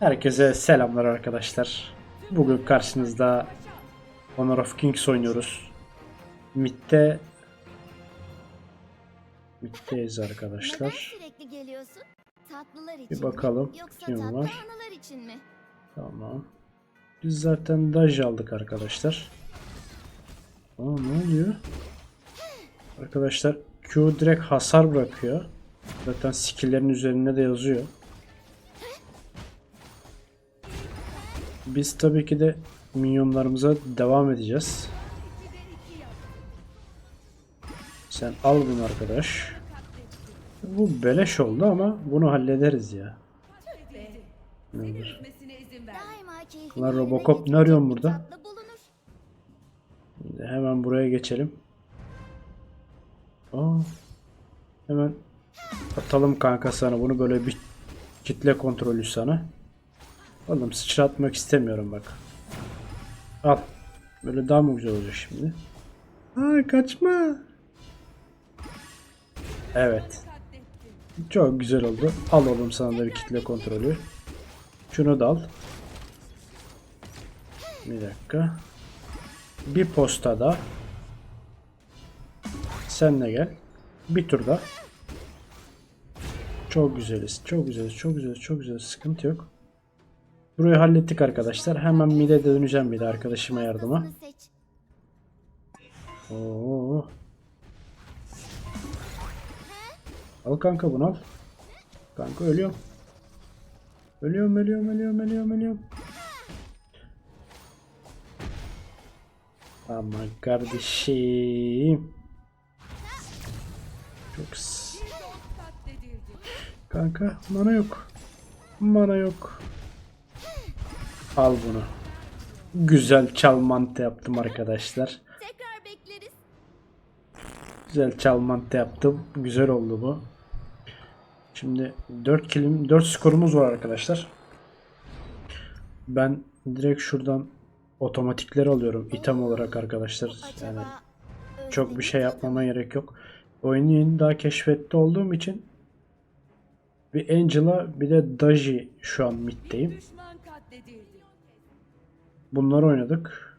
Herkese selamlar arkadaşlar. Bugün karşınızda Honor of Kings oynuyoruz. Mid'de Mid'deyiz arkadaşlar. Bir bakalım kim var? Tamam. Biz zaten Daj aldık arkadaşlar. Aa ne oluyor? Arkadaşlar Q direkt hasar bırakıyor. Zaten skill'lerin üzerinde de yazıyor. Biz tabii ki de minyonlarımıza devam edeceğiz. Sen al bunu arkadaş. Bu beleş oldu ama bunu hallederiz ya. Ne olur. Daima keyfini Lan Robocop ne arıyorsun burada? Şimdi hemen buraya geçelim. Aa, hemen atalım kanka sana bunu böyle bir kitle kontrolü sana. Oğlum sıçratmak istemiyorum bak. Al. Böyle daha mı güzel olacak şimdi? Aa kaçma. Evet. Çok güzel oldu. Al oğlum sana da bir kitle kontrolü. Şunu da al. Bir dakika. Bir postada. Sen de gel. Bir turda. Çok güzeliz. Çok güzeliz. Çok güzeliz. Çok güzeliz. Sıkıntı yok. Burayı hallettik arkadaşlar. Hemen mide döneceğim bir de arkadaşıma yardıma. Oo. Al kanka bunu al. Kanka ölüyorum. Ölüyorum, ölüyorum, ölüyorum, ölüyorum, ölüyorum. Aman kardeşim. Çok Kanka mana yok. Mana yok. Al bunu. Güzel çalmantı yaptım arkadaşlar. Tekrar bekleriz. Güzel çalmantı yaptım. Güzel oldu bu. Şimdi 4 kilim 4 skorumuz var arkadaşlar. Ben direkt şuradan otomatikleri alıyorum item olarak arkadaşlar. Yani çok bir şey yapmama gerek yok. Oyunu yeni daha keşfette olduğum için bir Angela bir de Daji şu an middeyim. Bunları oynadık.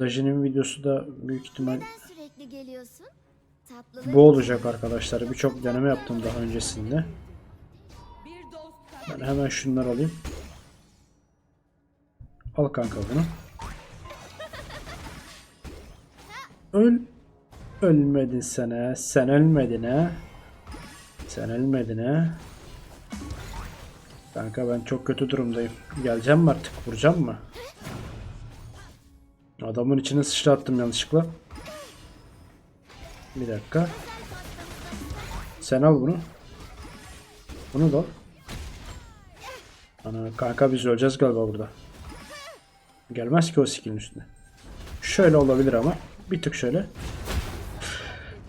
Daji'nin videosu da büyük ihtimal bu olacak arkadaşlar. Birçok deneme yaptım daha öncesinde. Ben hemen şunları alayım. Al kanka bunu. Öl. Ölmedin sen ha. Sen ölmedin ha. Sen ölmedin ha. Kanka ben çok kötü durumdayım. Geleceğim mi artık? Vuracağım mı? Adamın içine sıçrattım yanlışlıkla. Bir dakika. Sen al bunu. Bunu da al. Ana kanka biz öleceğiz galiba burada. Gelmez ki o skillin üstüne. Şöyle olabilir ama. Bir tık şöyle.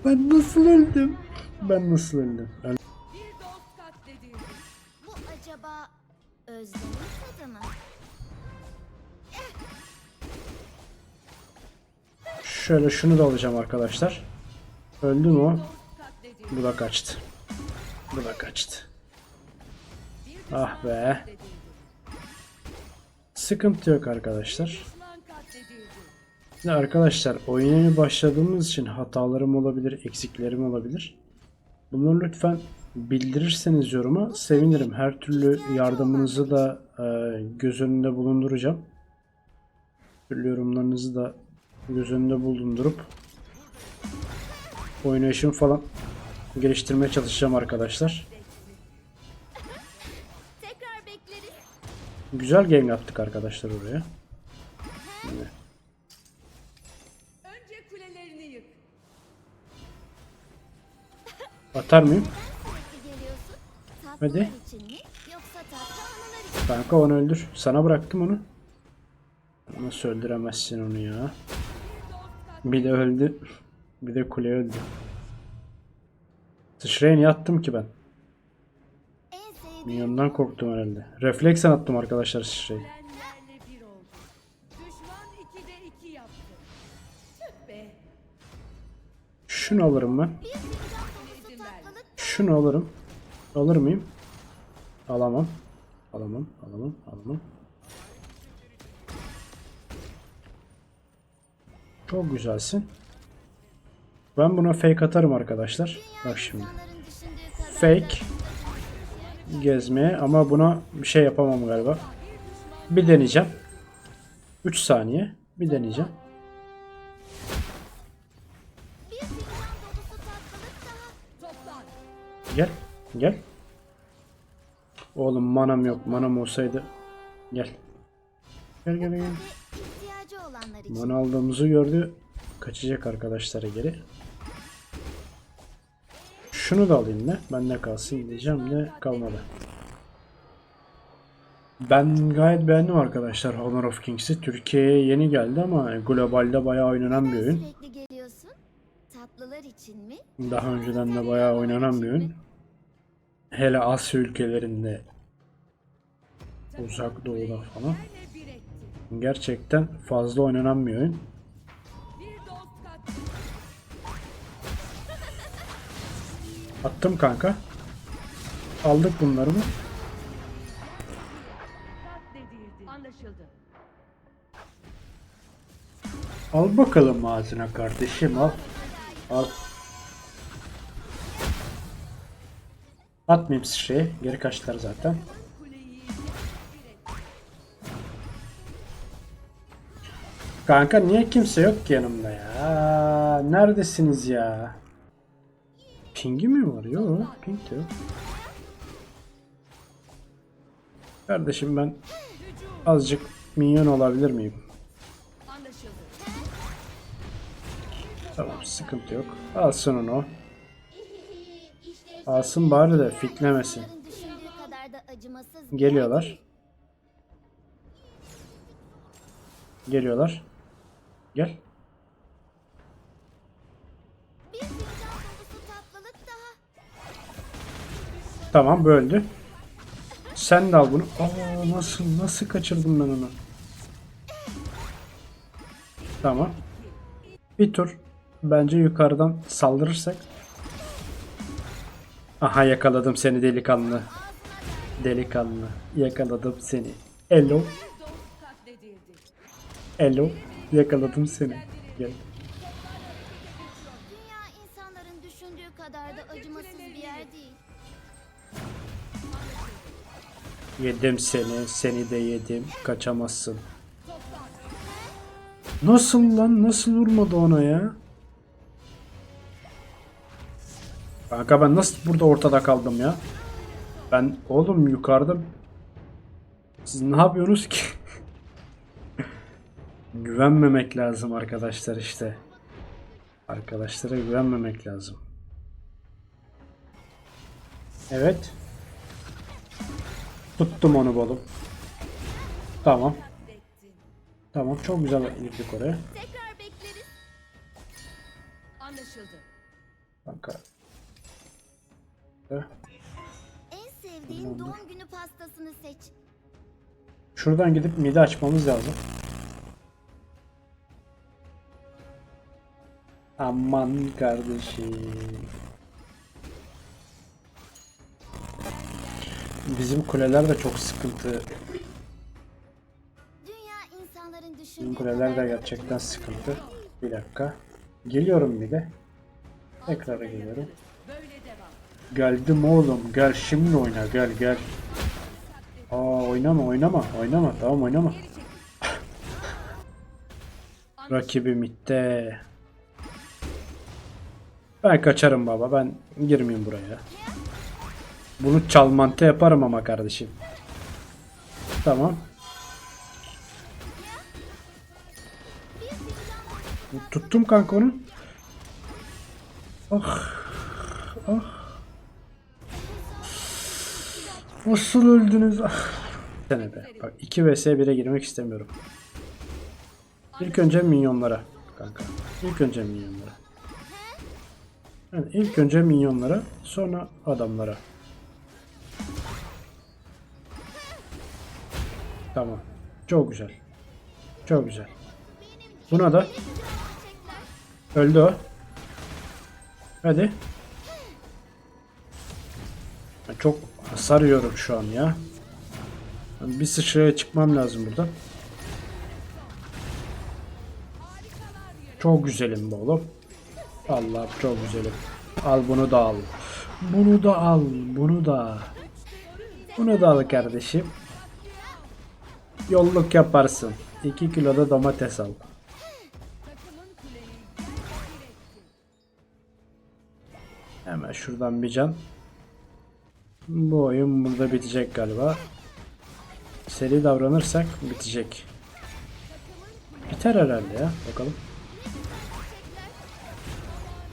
Ben nasıl öldüm? Ben nasıl öldüm? Öl- acaba özlemin tadı? Şöyle şunu da alacağım arkadaşlar. Öldü mü o? Bu da kaçtı. Bu da kaçtı. Ah be. Sıkıntı yok arkadaşlar. Şimdi arkadaşlar oyuna başladığımız için hatalarım olabilir, eksiklerim olabilir. Bunları lütfen bildirirseniz yoruma sevinirim. Her türlü yardımınızı da e, göz önünde bulunduracağım. Türlü yorumlarınızı da göz önünde bulundurup oynayışımı falan geliştirmeye çalışacağım arkadaşlar. Tekrar bekleriz. Güzel game yaptık arkadaşlar oraya. Şimdi Önce kulelerini yık. atar mıyım? Mi? Kanka onu öldür. Sana bıraktım onu. Nasıl öldüremezsin onu ya? Bir de öldü. Bir de kule öldü. Sıçraya niye attım ki ben? Minyondan korktum herhalde. Refleksen attım arkadaşlar sıçrayı. Şunu alırım ben. Şunu alırım. Alır mıyım? Alamam. Alamam, alamam, alamam. Çok güzelsin. Ben buna fake atarım arkadaşlar. Bak şimdi. Fake gezmeye ama buna bir şey yapamam galiba. Bir deneyeceğim. 3 saniye. Bir deneyeceğim. Gel. Gel. Oğlum manam yok. Manam olsaydı. Gel. Gel gel gel. Mana aldığımızı gördü. Kaçacak arkadaşlara geri. Şunu da alayım ne? Bende kalsın diyeceğim de kalmadı. Ben gayet beğendim arkadaşlar Honor of Kings'i. Türkiye'ye yeni geldi ama globalde bayağı oynanan bir oyun. Daha önceden de bayağı oynanan bir oyun. Hele Asya ülkelerinde Uzak Doğu'da falan. Gerçekten fazla oynanan bir oyun. Attım kanka. Aldık bunları mı? Al bakalım ağzına kardeşim al. Al. Atmayayım sıçrayı. Geri kaçtılar zaten. Kanka niye kimse yok ki yanımda ya? Neredesiniz ya? Pingi mi var? Yok. Ping yok. Kardeşim ben azıcık minyon olabilir miyim? Tamam sıkıntı yok. Alsın onu. Alsın bari de fitlemesin. Geliyorlar. Geliyorlar. Gel. Tamam böldü. Sen de al bunu. Aa nasıl nasıl kaçırdım ben onu? Tamam. Bir tur bence yukarıdan saldırırsak. Aha yakaladım seni delikanlı. Delikanlı. Yakaladım seni. Hello. Hello. Yakaladım seni. Gel. Dünya insanların düşündüğü kadar da acımasız bir yer değil. Yedim seni. Seni de yedim. Kaçamazsın. Nasıl lan? Nasıl vurmadı ona ya? Kanka ben nasıl burada ortada kaldım ya? Ben oğlum yukarıda siz ne yapıyorsunuz ki? Güvenmemek lazım arkadaşlar işte. Arkadaşlara güvenmemek lazım. Evet. Tuttum onu balım. Tamam. Tamam çok güzel girdik oraya. Tekrar bekleriz. Anlaşıldı. Kanka. Eh, En sevdiğin doğum günü pastasını seç. Şuradan gidip midi açmamız lazım. Aman kardeşim. Bizim kuleler de çok sıkıntı. Dünya insanların Bizim kuleler de gerçekten sıkıntı. Bir dakika. Geliyorum bir de. Tekrar geliyorum. Geldim oğlum. Gel şimdi oyna. Gel gel. Aa oynama oynama. Oynama. Tamam oynama. Rakibim itte. Ben kaçarım baba. Ben girmeyeyim buraya. Bunu çalmante yaparım ama kardeşim. Tamam. Tuttum kanka onu. Ah. Ah. Nasıl öldünüz? Ah. Sene be. Bak 2 vs 1'e girmek istemiyorum. İlk önce minyonlara kanka. İlk önce minyonlara. Yani ilk önce minyonlara, sonra adamlara. Tamam. Çok güzel. Çok güzel. Buna da öldü o. Hadi. Çok hasar yiyorum şu an ya. Bir sıçraya çıkmam lazım buradan. Çok güzelim be oğlum. Allah çok güzelim. Al bunu da al. Bunu da al. Bunu da. Bunu da al kardeşim. Yolluk yaparsın. 2 kilo da domates al. Hemen şuradan bir can. Bu oyun burada bitecek galiba. Seri davranırsak bitecek. Biter herhalde ya. Bakalım.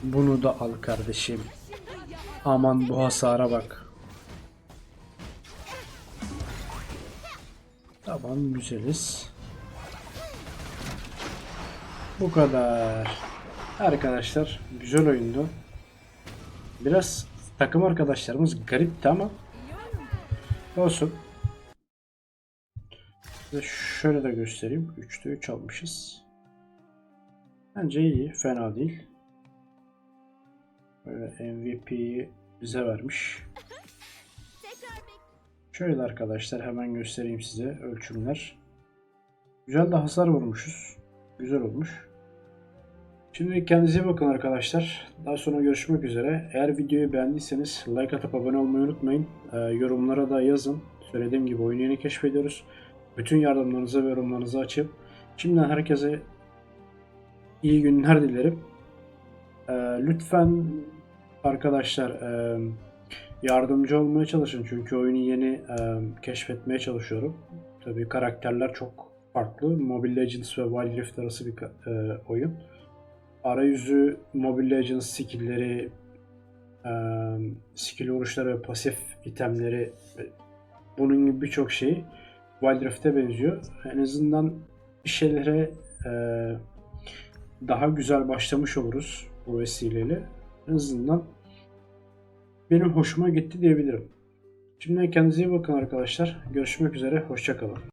Bunu da al kardeşim. Aman bu hasara bak. Tamam güzeliz. Bu kadar. Arkadaşlar güzel oyundu. Biraz takım arkadaşlarımız garipti ama olsun. Size şöyle de göstereyim. 3'te 3 almışız. Bence iyi. Fena değil. Böyle MVP'yi bize vermiş. Şöyle arkadaşlar hemen göstereyim size ölçümler. Güzel de hasar vurmuşuz. Güzel olmuş. Şimdi kendinize bakın arkadaşlar. Daha sonra görüşmek üzere. Eğer videoyu beğendiyseniz like atıp abone olmayı unutmayın. Ee, yorumlara da yazın. Söylediğim gibi oyunu yeni keşfediyoruz. Bütün yardımlarınızı ve yorumlarınızı açıp şimdiden herkese iyi günler dilerim. Ee, lütfen arkadaşlar e, yardımcı olmaya çalışın çünkü oyunu yeni e, keşfetmeye çalışıyorum. Tabii karakterler çok farklı. Mobile Legends ve Wild Rift arası bir e, oyun. Arayüzü, Mobile Legends skill'leri, e, skill vuruşları ve pasif itemleri e, bunun gibi birçok şey Wild Rift'e benziyor. En azından bir şeylere daha güzel başlamış oluruz bu vesileyle. En azından benim hoşuma gitti diyebilirim. Şimdiden kendinize iyi bakın arkadaşlar. Görüşmek üzere. Hoşçakalın.